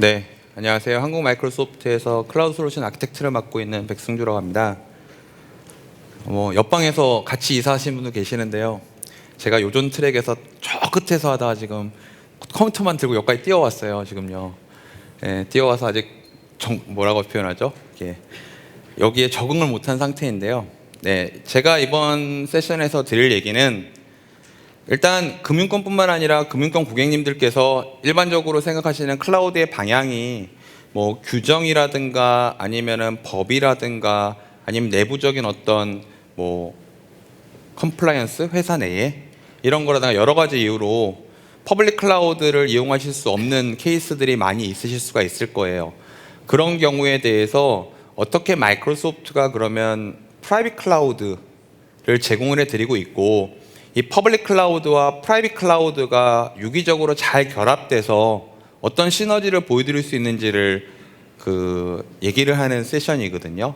네, 안녕하세요. 한국 마이크로소프트에서 클라우드 솔루션 아키텍트를 맡고 있는 백승주라고 합니다. 뭐 옆방에서 같이 이사하신 분도 계시는데요. 제가 요전 트랙에서 저 끝에서 하다가 지금 컴퓨터만 들고 여기까지 뛰어왔어요. 지금요. 예, 뛰어와서 아직 정, 뭐라고 표현하죠? 이게 여기에 적응을 못한 상태인데요. 네, 제가 이번 세션에서 드릴 얘기는 일단 금융권뿐만 아니라 금융권 고객님들께서 일반적으로 생각하시는 클라우드의 방향이 뭐 규정이라든가 아니면은 법이라든가 아니면 내부적인 어떤 뭐 컴플라이언스 회사 내에 이런 거라든가 여러 가지 이유로 퍼블릭 클라우드를 이용하실 수 없는 케이스들이 많이 있으실 수가 있을 거예요. 그런 경우에 대해서 어떻게 마이크로소프트가 그러면 프라이빗 클라우드를 제공을 해 드리고 있고 이 퍼블릭 클라우드와 프라이빗 클라우드가 유기적으로 잘 결합돼서 어떤 시너지를 보여드릴 수 있는지를 그 얘기를 하는 세션이거든요.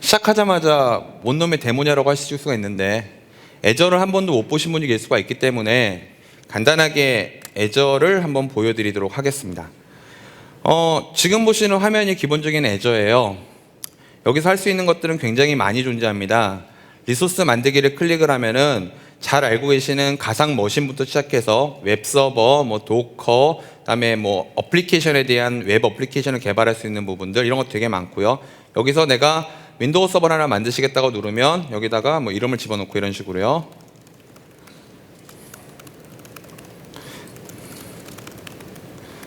시작하자마자 뭔 놈의 데모냐라고 하실 수가 있는데 애저를 한 번도 못 보신 분이 계실 수가 있기 때문에 간단하게 애저를 한번 보여드리도록 하겠습니다. 어, 지금 보시는 화면이 기본적인 애저예요. 여기서 할 수 있는 것들은 굉장히 많이 존재합니다. 리소스 만들기를 클릭을 하면은 잘 알고 계시는 가상 머신부터 시작해서 웹 서버, 뭐 도커, 그다음에 뭐 어플리케이션에 대한 웹 어플리케이션을 개발할 수 있는 부분들 이런 거 되게 많고요. 여기서 내가 윈도우 서버 하나 만드시겠다고 누르면 여기다가 뭐 이름을 집어넣고 이런 식으로요.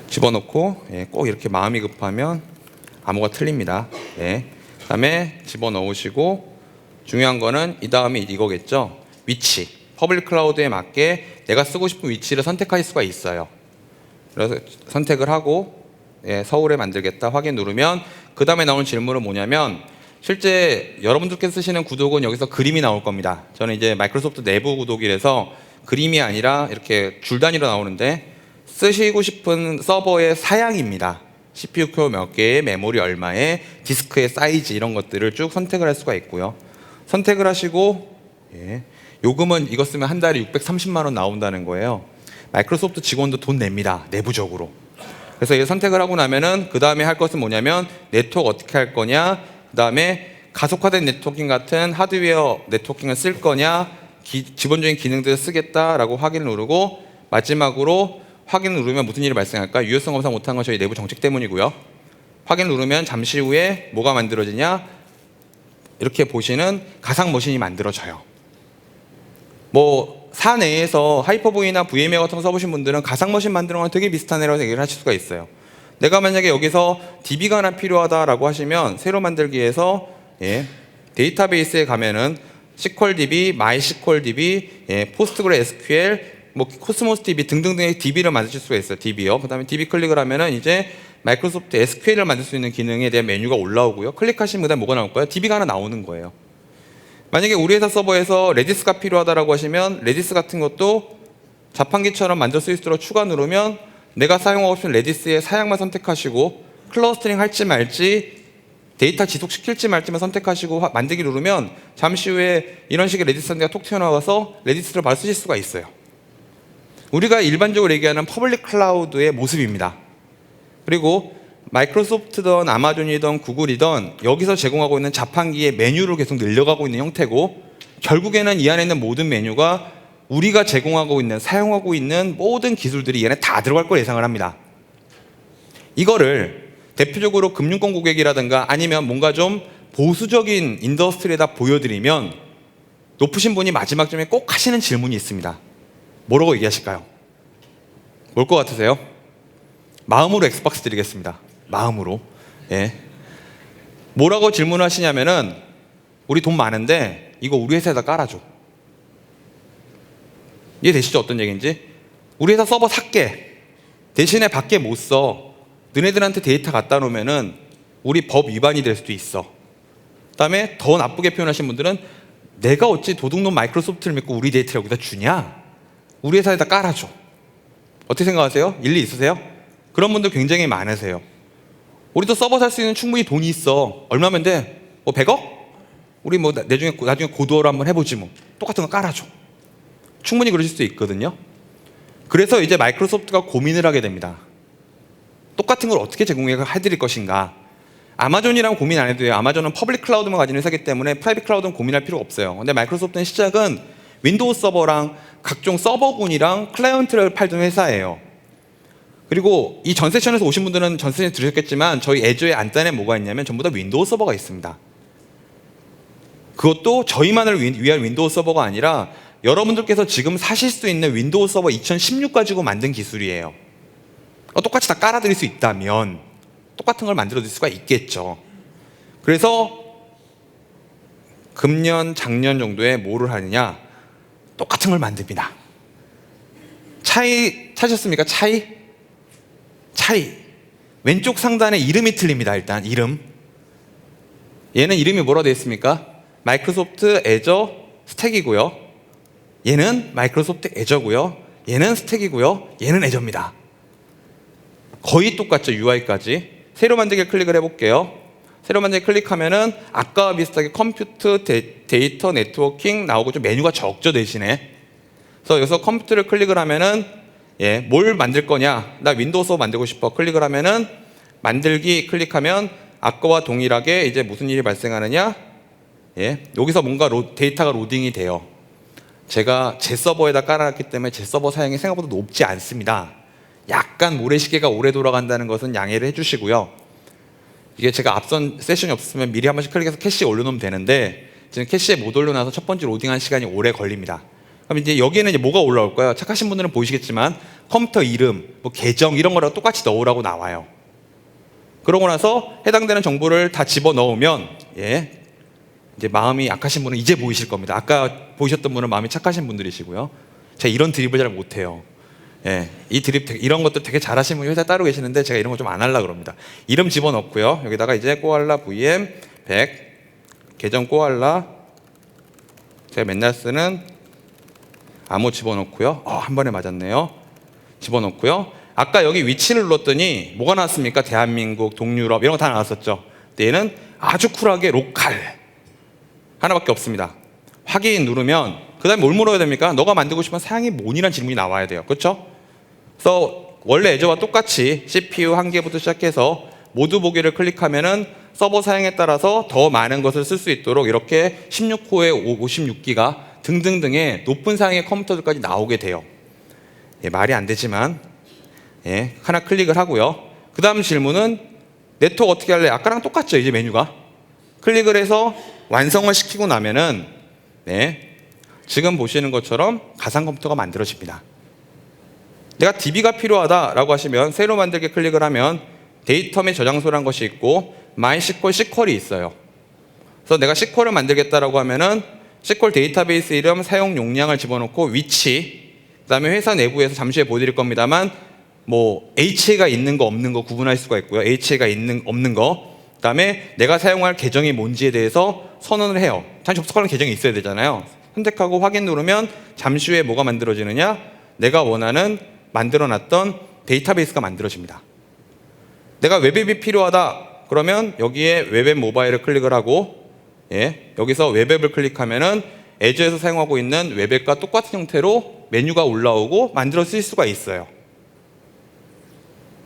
집어넣고 예, 꼭 이렇게 마음이 급하면 암호가 틀립니다. 예. 그다음에 집어넣으시고 중요한 거는 이 다음이 이거겠죠. 위치. 퍼블릭 클라우드에 맞게 내가 쓰고 싶은 위치를 선택할 수가 있어요. 그래서 선택을 하고 예, 서울에 만들겠다 확인 누르면 그 다음에 나오는 질문은 뭐냐면 실제 여러분들께서 쓰시는 구독은 여기서 그림이 나올 겁니다. 저는 이제 마이크로소프트 내부 구독이라서 그림이 아니라 이렇게 줄 단위로 나오는데 쓰시고 싶은 서버의 사양입니다. CPU 코어 몇 개에 메모리 얼마에 디스크의 사이즈 이런 것들을 쭉 선택을 할 수가 있고요. 선택을 하시고 예, 요금은 이거 쓰면 한 달에 630만 원 나온다는 거예요. 마이크로소프트 직원도 돈 냅니다. 내부적으로. 그래서 이 선택을 하고 나면은 그 다음에 할 것은 뭐냐면 네트워크 어떻게 할 거냐, 그 다음에 가속화된 네트워킹 같은 하드웨어 네트워킹을 쓸 거냐, 기, 기본적인 기능들을 쓰겠다라고 확인을 누르고 마지막으로 확인을 누르면 무슨 일이 발생할까? 유효성 검사 못한 건 저희 내부 정책 때문이고요. 확인 누르면 잠시 후에 뭐가 만들어지냐? 이렇게 보시는 가상 머신이 만들어져요. 뭐 사내에서 하이퍼브이나 VMware 같은 거 써보신 분들은 가상 머신 만드는 건 되게 비슷한 애라고 얘기를 하실 수가 있어요. 내가 만약에 여기서 DB가 하나 필요하다라고 하시면 새로 만들기에서 예, 데이터베이스에 가면은 SQL DB, MySQL DB, 예, PostgreSQL, 뭐 코스모스 DB 등등등의 DB를 만드실 수가 있어요. DB요. 그다음에 DB 클릭을 하면은 이제 마이크로소프트 SQL을 만들 수 있는 기능에 대한 메뉴가 올라오고요. 클릭하시면 그다음 뭐가 나올까요? DB가 하나 나오는 거예요. 만약에 우리 회사 서버에서 레디스가 필요하다라고 하시면 레디스 같은 것도 자판기처럼 만들 수 있도록 추가 누르면 내가 사용하고 싶은 레디스의 사양만 선택하시고 클러스터링 할지 말지 데이터 지속시킬지 말지만 선택하시고 화- 만들기 누르면 잠시 후에 이런 식의 레디스 상대가 톡 튀어나와서 레디스를 바로 쓰실 수가 있어요. 우리가 일반적으로 얘기하는 퍼블릭 클라우드의 모습입니다. 그리고 마이크로소프트든 아마존이든 구글이든 여기서 제공하고 있는 자판기의 메뉴를 계속 늘려가고 있는 형태고 결국에는 이 안에 있는 모든 메뉴가 우리가 제공하고 있는 사용하고 있는 모든 기술들이 이 안에 다 들어갈 걸 예상을 합니다. 이거를 대표적으로 금융권 고객이라든가 아니면 뭔가 좀 보수적인 인더스트리에다 보여드리면 높으신 분이 마지막 점에 꼭 하시는 질문이 있습니다. 뭐라고 얘기하실까요? 뭘 것 같으세요? 마음으로 엑스박스 드리겠습니다. 마음으로. 예. 뭐라고 질문하시냐면은 우리 돈 많은데 이거 우리 회사에다 깔아줘. 이해되시죠? 어떤 얘기인지? 우리 회사 서버 살게. 대신에 밖에 못 써. 너네들한테 데이터 갖다 놓으면은 우리 법 위반이 될 수도 있어. 그 다음에 더 나쁘게 표현하신 분들은 내가 어찌 도둑놈 마이크로소프트를 믿고 우리 데이터를 여기다 주냐? 우리 회사에다 깔아줘. 어떻게 생각하세요? 일리 있으세요? 그런 분들 굉장히 많으세요. 우리도 서버 살 수 있는 충분히 돈이 있어. 얼마면 돼? 뭐 100억? 우리 뭐 나- 나중에 나중에 고도로 한번 해보지 뭐. 똑같은 거 깔아줘. 충분히 그러실 수 있거든요. 그래서 이제 마이크로소프트가 고민을 하게 됩니다. 똑같은 걸 어떻게 제공해드릴 것인가? 아마존이랑 고민 안 해도 돼요. 아마존은 퍼블릭 클라우드만 가지는 회사기 때문에 프라이빗 클라우드는 고민할 필요가 없어요. 근데 마이크로소프트는 시작은 윈도우 서버랑 각종 서버군이랑 클라이언트를 팔던 회사예요. 그리고 이 전 세션에서 오신 분들은 전 세션 들으셨겠지만 저희 애저의 안단에 뭐가 있냐면 전부 다 윈도우 서버가 있습니다. 그것도 저희만을 위- 위한 윈도우 서버가 아니라 여러분들께서 지금 사실 수 있는 윈도우 서버 2016 가지고 만든 기술이에요. 어, 똑같이 다 깔아드릴 수 있다면 똑같은 걸 만들어드릴 수가 있겠죠. 그래서 금년, 작년 정도에 뭐를 하느냐? 똑같은 걸 만듭니다. 차이 찾으셨습니까? 차이? 차이. 왼쪽 상단에 이름이 틀립니다. 일단 이름. 얘는 이름이 뭐라 되어 있습니까? 마이크로소프트 애저 스택이고요. 얘는 마이크로소프트 애저고요. 얘는 스택이고요. 얘는 애저입니다. 거의 똑같죠 UI까지. 새로 만들기 클릭을 해볼게요. 새로 만들기 클릭하면은 아까와 비슷하게 컴퓨터 데, 데이터 네트워킹 나오고 좀 메뉴가 적죠 대신에. 그래서 여기서 컴퓨터를 클릭을 하면은 예, 뭘 만들 거냐? 나 윈도우 서버 만들고 싶어. 클릭을 하면은 만들기 클릭하면 아까와 동일하게 이제 무슨 일이 발생하느냐? 예, 여기서 뭔가 로- 데이터가 로딩이 돼요. 제가 제 서버에다 깔아놨기 때문에 제 서버 사양이 생각보다 높지 않습니다. 약간 모래시계가 오래 돌아간다는 것은 양해를 해주시고요. 이게 제가 앞선 세션이 없으면 미리 한 번씩 클릭해서 캐시에 올려놓으면 되는데 지금 캐시에 못 올려놔서 첫 번째 로딩한 시간이 오래 걸립니다. 그럼 이제 여기에는 이제 뭐가 올라올까요? 착하신 분들은 보이시겠지만 컴퓨터 이름, 뭐 계정 이런 거랑 똑같이 넣으라고 나와요. 그러고 나서 해당되는 정보를 다 집어 넣으면 예 이제 마음이 약하신 분은 이제 보이실 겁니다. 아까 보이셨던 분은 마음이 착하신 분들이시고요. 제가 이런 드립을 잘 못해요. 예, 이 드립 이런 것도 되게 잘하시는 분이 회사에 따로 계시는데 제가 이런 거 좀 안 하려 그럽니다. 이름 집어 넣고요. 여기다가 이제 꼬알라 VM 100 계정 꼬알라 제가 맨날 쓰는 암호 집어넣고요. 어, 한 번에 맞았네요. 집어넣고요. 아까 여기 위치를 눌렀더니 뭐가 나왔습니까? 대한민국, 동유럽 이런 거 다 나왔었죠. 얘는 아주 쿨하게 로컬 하나밖에 없습니다. 확인 누르면 그다음에 뭘 물어야 됩니까? 너가 만들고 싶은 사양이 뭐니란 질문이 나와야 돼요. 그렇죠? 그래서 원래 애저와 똑같이 CPU 한 개부터 시작해서 모두 보기를 클릭하면은 서버 사양에 따라서 더 많은 것을 쓸 수 있도록 이렇게 16호에 56기가 등등등의 높은 사양의 컴퓨터들까지 나오게 돼요. 예, 말이 안 되지만 예, 하나 클릭을 하고요. 그 다음 질문은 네트워크 어떻게 할래? 아까랑 똑같죠, 이제 메뉴가. 클릭을 해서 완성을 시키고 나면은 네, 지금 보시는 것처럼 가상 컴퓨터가 만들어집니다. 내가 DB가 필요하다라고 하시면 새로 만들기 클릭을 하면 데이터 및 저장소라는 것이 있고 MySQL SQL이 있어요. 그래서 내가 SQL을 만들겠다라고 하면은 SQL 데이터베이스 이름, 사용 용량을 집어넣고 위치, 그다음에 회사 내부에서 잠시 후에 보여드릴 겁니다만 뭐 HA가 있는 거 없는 거 구분할 수가 있고요. HA가 있는 없는 거. 그다음에 내가 사용할 계정이 뭔지에 대해서 선언을 해요. 단 접속하는 계정이 있어야 되잖아요. 선택하고 확인 누르면 잠시 후에 뭐가 만들어지느냐? 내가 원하는 만들어놨던 데이터베이스가 만들어집니다. 내가 웹앱이 필요하다. 그러면 여기에 웹앱 모바일을 클릭을 하고 예, 여기서 웹앱을 클릭하면은 애저에서 사용하고 있는 웹앱과 똑같은 형태로 메뉴가 올라오고 만들어 쓸 수가 있어요.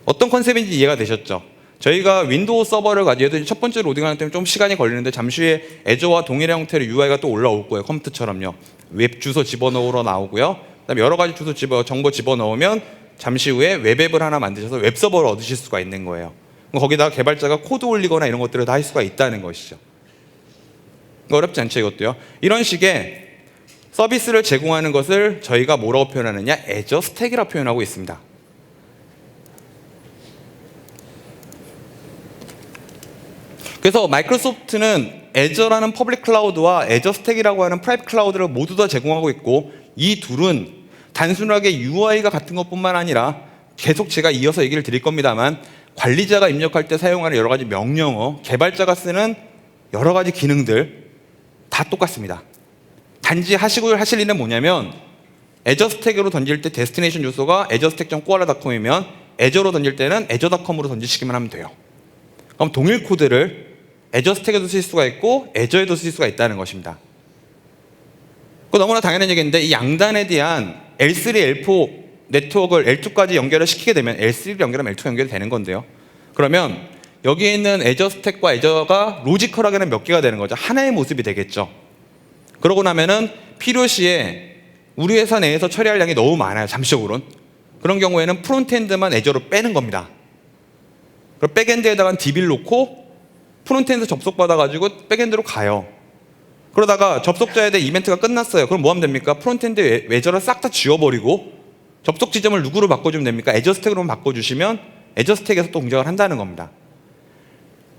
어떤 컨셉인지 이해가 되셨죠? 저희가 윈도우 서버를 가지고 첫 번째 로딩하는 때문에 좀 시간이 걸리는데 잠시 후에 애저와 동일한 형태로 UI가 또 올라올 거예요. 컴퓨터처럼요. 웹 주소 집어넣으러 나오고요. 그다음에 여러 가지 주소 집어 정보 집어넣으면 잠시 후에 웹앱을 하나 만드셔서 웹 서버를 얻으실 수가 있는 거예요. 거기다가 개발자가 코드 올리거나 이런 것들을 다 할 수가 있다는 것이죠. 어렵지 않죠, 이것도요. 이런 식의 서비스를 제공하는 것을 저희가 뭐라고 표현하느냐? 애저 스택이라고 표현하고 있습니다. 그래서 마이크로소프트는 애저라는 퍼블릭 클라우드와 애저 스택이라고 하는 프라이빗 클라우드를 모두 다 제공하고 있고 이 둘은 단순하게 UI가 같은 것뿐만 아니라 계속 제가 이어서 얘기를 드릴 겁니다만 관리자가 입력할 때 사용하는 여러 가지 명령어, 개발자가 쓰는 여러 가지 기능들 다 똑같습니다. 단지 하시고 하실 일은 뭐냐면 애저 스택으로 던질 때 데스티네이션 주소가 애저 스택.koala.com이면 애저로 던질 때는 애저닷컴으로 던지시기만 하면 돼요. 그럼 동일 코드를 애저 스택에도 쓸 수가 있고 애저에도 쓸 수가 있다는 것입니다. 그 너무나 당연한 얘기인데 이 양단에 대한 L3, L4 네트워크를 L2까지 연결을 시키게 되면 L3를 연결하면 L2가 연결이 되는 건데요. 그러면 여기에 있는 애저 스택과 애저가 로지컬하게는 몇 개가 되는 거죠. 하나의 모습이 되겠죠. 그러고 나면은 필요시에 우리 회사 내에서 처리할 양이 너무 많아요. 잠시적으로는. 그런 경우에는 프론트엔드만 애저로 빼는 겁니다. 그리고 백엔드에다가 DB를 놓고 프론트엔드 접속받아가지고 백엔드로 가요. 그러다가 접속자에 대해 이벤트가 끝났어요. 그럼 뭐 하면 됩니까? 프론트엔드 외- 외저를 싹 다 지워버리고 접속 지점을 누구로 바꿔주면 됩니까? 애저 스택으로 바꿔주시면 애저 스택에서 또 동작을 한다는 겁니다.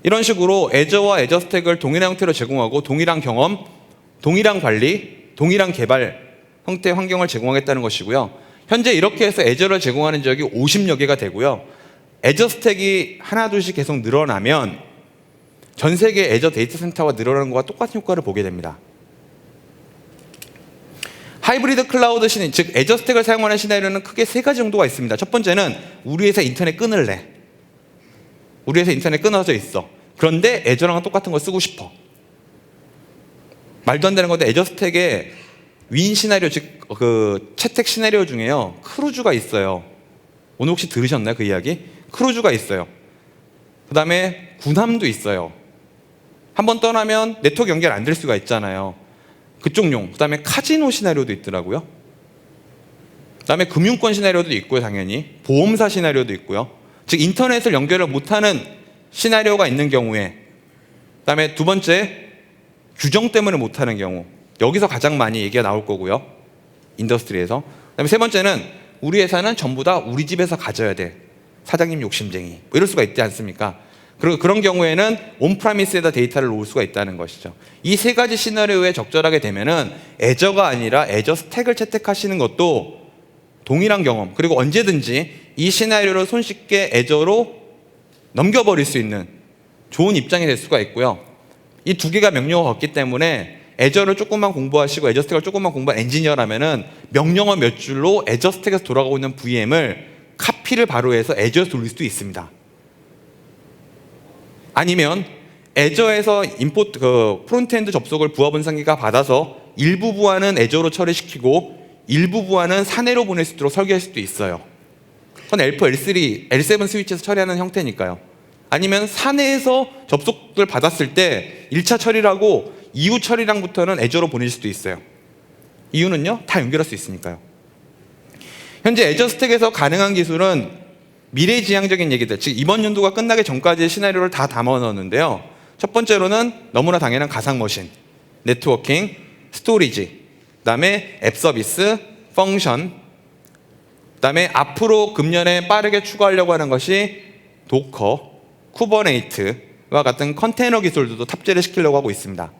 이런 식으로 애저와 애저 스택을 동일한 형태로 제공하고 동일한 경험, 동일한 관리, 동일한 개발 형태의 환경을 제공하겠다는 것이고요. 현재 이렇게 해서 애저를 제공하는 지역이 50여 개가 되고요. 애저 스택이 하나 둘씩 계속 늘어나면 전 세계 애저 데이터 센터가 늘어나는 것과 똑같은 효과를 보게 됩니다. 하이브리드 클라우드 시내, 즉 애저 스택을 사용하는 시나리오는 크게 세 가지 정도가 있습니다. 첫 번째는 우리 회사 인터넷 끊을래. 우리 회사 인터넷 끊어져 있어. 그런데 애저랑 똑같은 거 쓰고 싶어. 말도 안 되는 건데 애저 스택에 윈 시나리오 즉 그 채택 시나리오 중에요 크루즈가 있어요. 오늘 혹시 들으셨나요 그 이야기? 크루즈가 있어요. 그 다음에 군함도 있어요. 한번 떠나면 네트워크 연결 안 될 수가 있잖아요. 그쪽용. 그 다음에 카지노 시나리오도 있더라고요. 그 다음에 금융권 시나리오도 있고요, 당연히. 보험사 시나리오도 있고요. 즉, 인터넷을 연결을 못하는 시나리오가 있는 경우에. 그 다음에 두 번째, 규정 때문에 못하는 경우. 여기서 가장 많이 얘기가 나올 거고요. 인더스트리에서. 그 다음에 세 번째는 우리 회사는 전부 다 우리 집에서 가져야 돼. 사장님 욕심쟁이. 뭐 이럴 수가 있지 않습니까? 그리고 그런 경우에는 온프라미스에다 데이터를 놓을 수가 있다는 것이죠. 이 세 가지 시나리오에 적절하게 되면은 애저가 아니라 애저 스택을 채택하시는 것도 동일한 경험 그리고 언제든지 이 시나리오를 손쉽게 애저로 넘겨버릴 수 있는 좋은 입장이 될 수가 있고요. 이 두 개가 명령어가 없기 때문에 애저를 조금만 공부하시고 애저 스택을 조금만 공부한 엔지니어라면은 명령어 몇 줄로 애저 스택에서 돌아가고 있는 VM을 카피를 바로 해서 애저에서 돌릴 수도 있습니다. 아니면 애저에서 임포트 그 프론트엔드 접속을 부하 분산기가 받아서 일부 부하는 애저로 처리시키고 일부 부하는 사내로 보낼 수 있도록 설계할 수도 있어요. 그건 L4, L3, L7 스위치에서 처리하는 형태니까요. 아니면 사내에서 접속을 받았을 때 1차 처리라고 이후 처리랑부터는 애저로 보낼 수도 있어요. 이유는요? 다 연결할 수 있으니까요. 현재 애저 스택에서 가능한 기술은 미래지향적인 얘기들, 즉 이번 연도가 끝나기 전까지의 시나리오를 다 담아 넣었는데요. 첫 번째로는 너무나 당연한 가상 머신, 네트워킹, 스토리지, 그다음에 앱 서비스, 펑션, 그다음에 앞으로 금년에 빠르게 추가하려고 하는 것이 도커, 쿠버네이트와 같은 컨테이너 기술들도 탑재를 시키려고 하고 있습니다.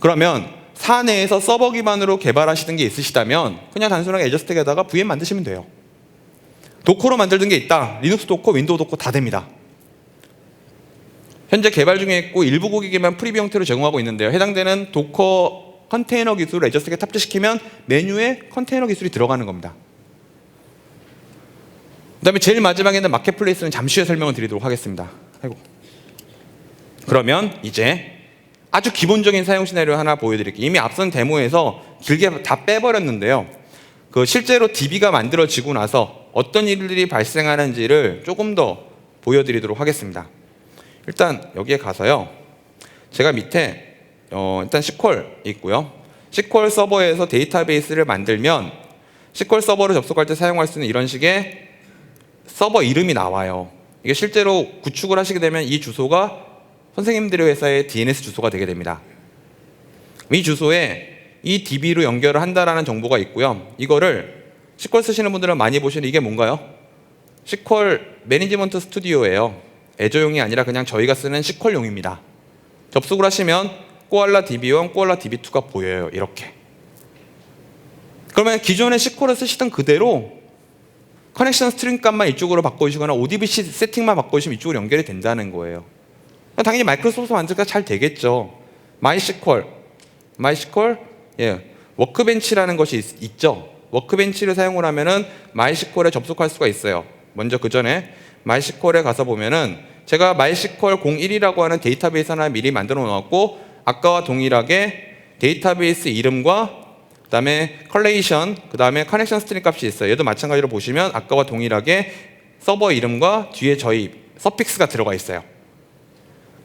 그러면 사내에서 서버 기반으로 개발하시는 게 있으시다면 그냥 단순하게 애저스택에다가 VM 만드시면 돼요. 도커로 만들던 게 있다. 리눅스 도커, 윈도우 도커 다 됩니다. 현재 개발 중에 있고 일부 고객에만 프리뷰 형태로 제공하고 있는데요. 해당되는 도커 컨테이너 기술을 애저스택에 탑재시키면 메뉴에 컨테이너 기술이 들어가는 겁니다. 그다음에 제일 마지막에는 마켓플레이스는 잠시 후에 설명을 드리도록 하겠습니다. 아이고. 그러면 이제 아주 기본적인 사용 시나리오 하나 보여드릴게요. 이미 앞선 데모에서 길게 다 빼버렸는데요. 그 실제로 DB가 만들어지고 나서 어떤 일들이 발생하는지를 조금 더 보여드리도록 하겠습니다. 일단 여기에 가서요. 제가 밑에 어, 일단 SQL 있고요. SQL 서버에서 데이터베이스를 만들면 SQL 서버를 접속할 때 사용할 수 있는 이런 식의 서버 이름이 나와요. 이게 실제로 구축을 하시게 되면 이 주소가 선생님들의 회사의 DNS 주소가 되게 됩니다. 이 주소에 이 DB로 연결을 한다라는 정보가 있고요. 이거를 SQL 쓰시는 분들은 많이 보시는 이게 뭔가요? SQL 매니지먼트 스튜디오예요. 애저용이 아니라 그냥 저희가 쓰는 SQL용입니다. 접속을 하시면 꼬알라 DB1, 꼬알라 DB2가 보여요. 이렇게. 그러면 기존의 SQL을 쓰시던 그대로 커넥션 스트링 값만 이쪽으로 바꿔주시거나 ODBC 세팅만 바꿔주시면 이쪽으로 연결이 된다는 거예요. 당연히 마이크로소프트 만들까 잘 되겠죠. MySQL, MySQL, 예, 워크벤치라는 것이 있, 있죠. 워크벤치를 사용을 하면은 MySQL에 접속할 수가 있어요. 먼저 그 전에 MySQL에 가서 보면은 제가 MySQL 01이라고 하는 데이터베이스 하나 미리 만들어 놓았고 아까와 동일하게 데이터베이스 이름과 그다음에 컬레이션, 그다음에 커넥션 스트링 값이 있어요. 얘도 마찬가지로 보시면 아까와 동일하게 서버 이름과 뒤에 저희 서픽스가 들어가 있어요.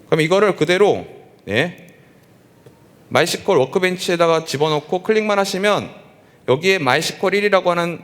그럼 이거를 그대로 네, MySQL 워크벤치에다가 집어넣고 클릭만 하시면 여기에 MySQL 1이라고 하는